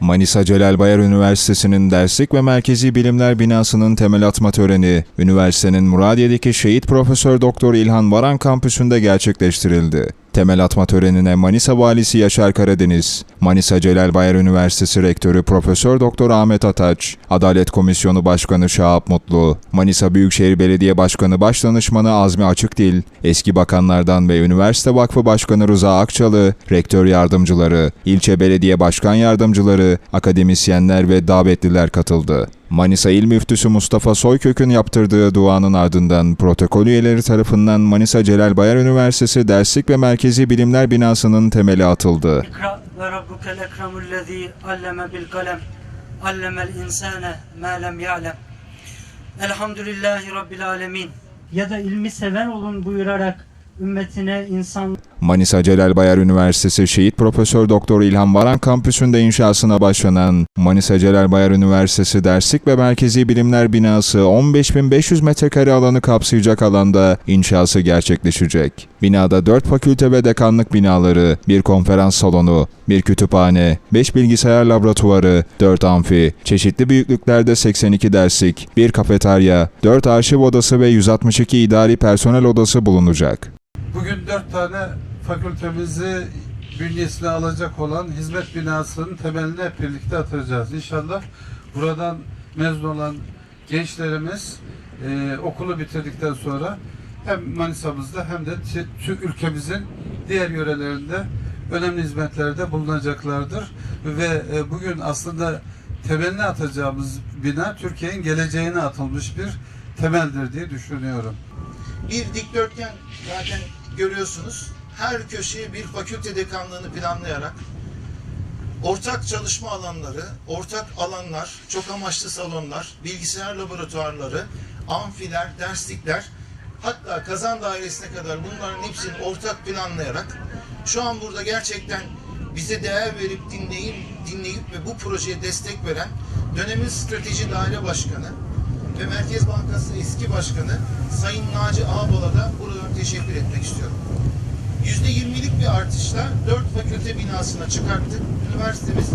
Manisa Celal Bayar Üniversitesi'nin Derslik ve Merkezi Bilimler Binası'nın temel atma töreni, üniversitenin Muradiye'deki Şehit Profesör Doktor İlhan Varan kampüsünde gerçekleştirildi. Temel atma törenine Manisa Valisi Yaşar Karadeniz, Manisa Celal Bayar Üniversitesi Rektörü Profesör Doktor Ahmet Ataç, Adalet Komisyonu Başkanı Şahap Mutlu, Manisa Büyükşehir Belediye Başkanı Başdanışmanı Azmi Açıkdil, eski bakanlardan ve Üniversite Vakfı Başkanı Rıza Akçalı, rektör yardımcıları, ilçe belediye başkan yardımcıları, akademisyenler ve davetliler katıldı. Manisa İl Müftüsü Mustafa Soykök'ün yaptırdığı duanın ardından protokol üyeleri tarafından Manisa Celal Bayar Üniversitesi Derslik ve Merkezi Bilimler Binası'nın temeli atıldı. Elhamdülillahi rabbil alemin. Ya da ilmi sever olun buyurarak ümmetine insan Manisa Celal Bayar Üniversitesi Şehit Profesör Doktor İlhan Varan kampüsünde inşasına başlanan Manisa Celal Bayar Üniversitesi Derslik ve Merkezi Bilimler Binası 15.500 metrekare alanı kapsayacak alanda inşası gerçekleşecek. Binada 4 fakülte ve dekanlık binaları, bir konferans salonu, bir kütüphane, 5 bilgisayar laboratuvarı, 4 amfi, çeşitli büyüklüklerde 82 derslik, bir kafeterya, 4 arşiv odası ve 162 idari personel odası bulunacak. Bugün dört tane fakültemizi bünyesine alacak olan hizmet binasının temelini hep birlikte atacağız. İnşallah buradan mezun olan gençlerimiz e, okulu bitirdikten sonra hem Manisa'mızda hem de tüm ülkemizin diğer yörelerinde önemli hizmetlerde bulunacaklardır. Ve e, bugün aslında temelini atacağımız bina Türkiye'nin geleceğine atılmış bir temeldir diye düşünüyorum. Bir dikdörtgen zaten görüyorsunuz. Her köşeye bir fakülte dekanlığını planlayarak ortak çalışma alanları, ortak alanlar, çok amaçlı salonlar, bilgisayar laboratuvarları, amfiler, derslikler, hatta kazan dairesine kadar bunların hepsini ortak planlayarak şu an burada gerçekten bize değer verip dinleyip dinleyip ve bu projeye destek veren dönemin strateji daire başkanı ve Merkez Bankası eski başkanı Sayın Naci Ağbal'a da buradan teşekkür etmek istiyorum. %20'lik bir artışla 4 fakülte binasına çıkarttık. Üniversitemiz